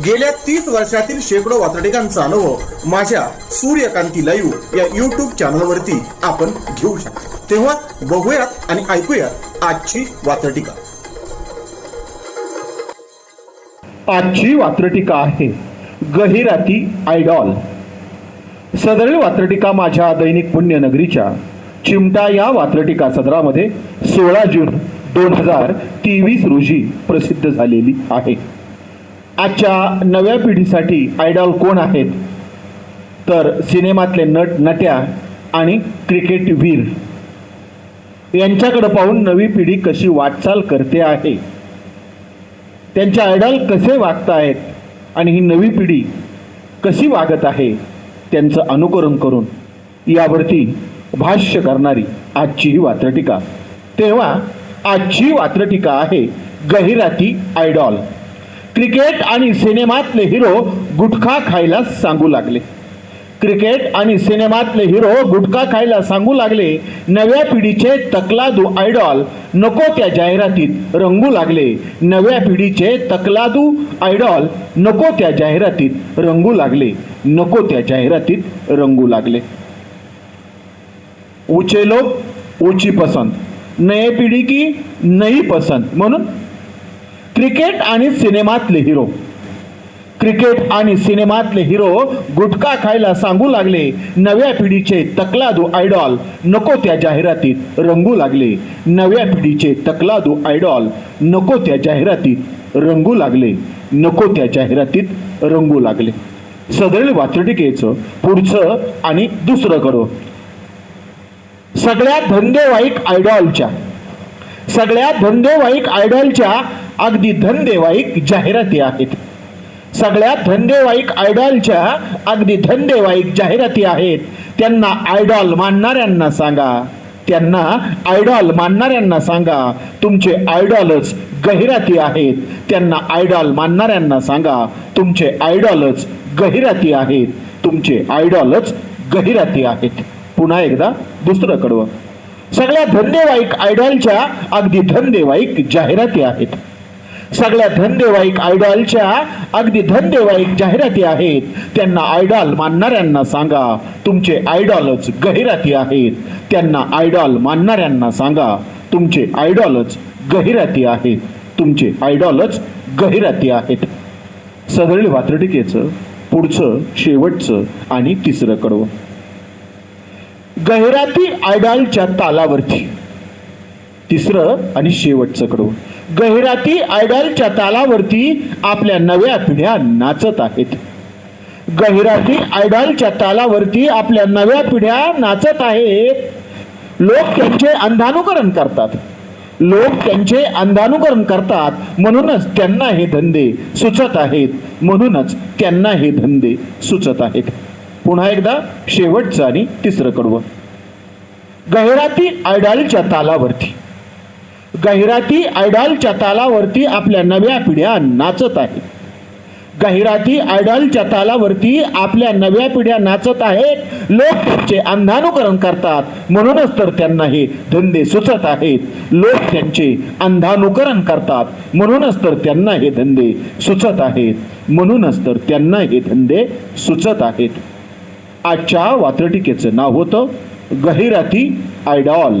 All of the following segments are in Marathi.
गेल्या तीस वर्षातील शेकडो वातडिकांचा अनुभव माझ्या सूर्यकांती लाईव्ह या युट्यूब चॅनलवरती आपण घेऊ शकतो. तेव्हा बघूयात आणि ऐकूयात आजची वातडिका आजची वात्रटिका आहे गहिराती आयडॉल. सदरील वात्रटिका माझ्या दैनिक पुण्यनगरीच्या चिमटा या वात्रटिका सदरामध्ये सोळा जून दोन हजार तेवीस रोजी प्रसिद्ध झालेली आहे. आजच्या नव्या पिढीसाठी आयडॉल कोण आहेत? तर सिनेमातले नट नट्या आणि क्रिकेटवीर यांच्याकडे पाहून नवी पिढी कशी वाटचाल करते आहे? त्यांचे आयडॉल कसे वागत आहेत आणि ही नवी पिढी कशी वागत आहे? त्यांचं अनुकरण करून यावरती भाष्य करणारी आजची ही वात्रटिका. तेव्हा आजची वात्रटिका आहे गहिराती आयडॉल. क्रिकेट आणि सिनेमातले हिरो गुटखा खायला सांगू लागले. क्रिकेट आणि सिनेमातले हिरो गुटखा खायला सांगू लागले. नव्या पिढीचे तकलादू आयडॉल नको त्या जाहिरातीत रंगू लागले. नव्या पिढीचे तकलादू आयडॉल नको त्या जाहिरातीत रंगू लागले. नको त्या जाहिरातीत रंगू लागले. ऊंचे लोक ऊची पसंत. नये पिढी की नई पसंत. म्हणून क्रिकेट आणि सिनेमातले हिरो. क्रिकेट आणि सिनेमातले हिरो गुटखा खायला सांगू लागले नव्या पिढीचे तकलादू आयडॉल नको त्या जाहिरातीत रंगू लागले. नव्या पिढीचे तकलादू आयडॉल नको त्या जाहिरातीत रंगू लागले. नको त्या जाहिरातीत रंगू लागले. सदैल वाचटिकेचं पुढचं आणि दुसरं करो. सगळ्या धंदेवाईक आयडॉलच्या. सगळ्या धंदेवाईक आयडॉलच्या अगदी धंदेवाईक जाहिराती आहेत. सगळ्या धंदेवाईक आयडॉलच्या अगदी धंदेवाईक जाहिराती आहेत. त्यांना आयडॉल मानणाऱ्यांना सांगा. त्यांना आयडॉल मानणाऱ्यांना सांगा. तुमचे आयडॉलच गहिराती आहेत. त्यांना आयडॉल मानणाऱ्यांना सांगा. तुमचे आयडॉलच गहिराती आहेत. तुमचे आयडॉलच गहिराती आहेत. पुन्हा एकदा दुसरं कडवं. सगळ्या धंदेवाईक आयडॉलच्या अगदी धंदेवाईक जाहिराती आहेत. सगळ्या धनदेवाईक आयडॉलच्या अगदी धनदेवाईक जाहिराती आहेत. त्यांना आयडॉल मानणाऱ्यांना सांगा तुमचे आयडॉलच गहिराती आहेत. त्यांना आयडॉल मानणाऱ्यांना सांगा तुमचे आयडॉलच गहिराती आहेत. तुमचे आयडॉलच गहिराती आहेत. सदरील वात्रटिकेचं पुढचं शेवटचं आणि तिसरं कडवं. गहिराती आयडॉलच्या तालावरती. तिसरं आणि शेवटचं कडवं. गहिराती आयडॉलच्या तालावरती आपल्या नव्या पिढ्या नाचत आहेत. गहिराती आयडॉलच्या तालावरती आपल्या नव्या पिढ्या नाचत आहेत. लोक त्यांचे अंधानुकरण करतात. लोक त्यांचे अंधानुकरण करतात. म्हणूनच त्यांना हे धंदे सुचत आहेत. म्हणूनच त्यांना हे धंदे सुचत आहेत. पुन्हा एकदा शेवटचं आणि तिसरं कडवं. गहिराती आयडॉलच्या तालावरती. गहिराती आयडॉलच्या तालावरती आपल्या नव्या पिढ्या नाचत आहेत गहिराती आयडॉलच्या तालावरती आपल्या नव्या पिढ्या नाचत आहेत. लोक त्यांचे अंधानुकरण करतात. म्हणूनच तर त्यांना हे धंदे सुचत आहेत. लोक त्यांचे अंधानुकरण करतात. म्हणूनच तर त्यांना हे धंदे सुचत आहेत. म्हणूनच तर त्यांना हे धंदे सुचत आहेत. आजच्या वात्रटिकेचं नाव होतं गहिराती आयडॉल.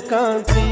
ಕಾಂತಿ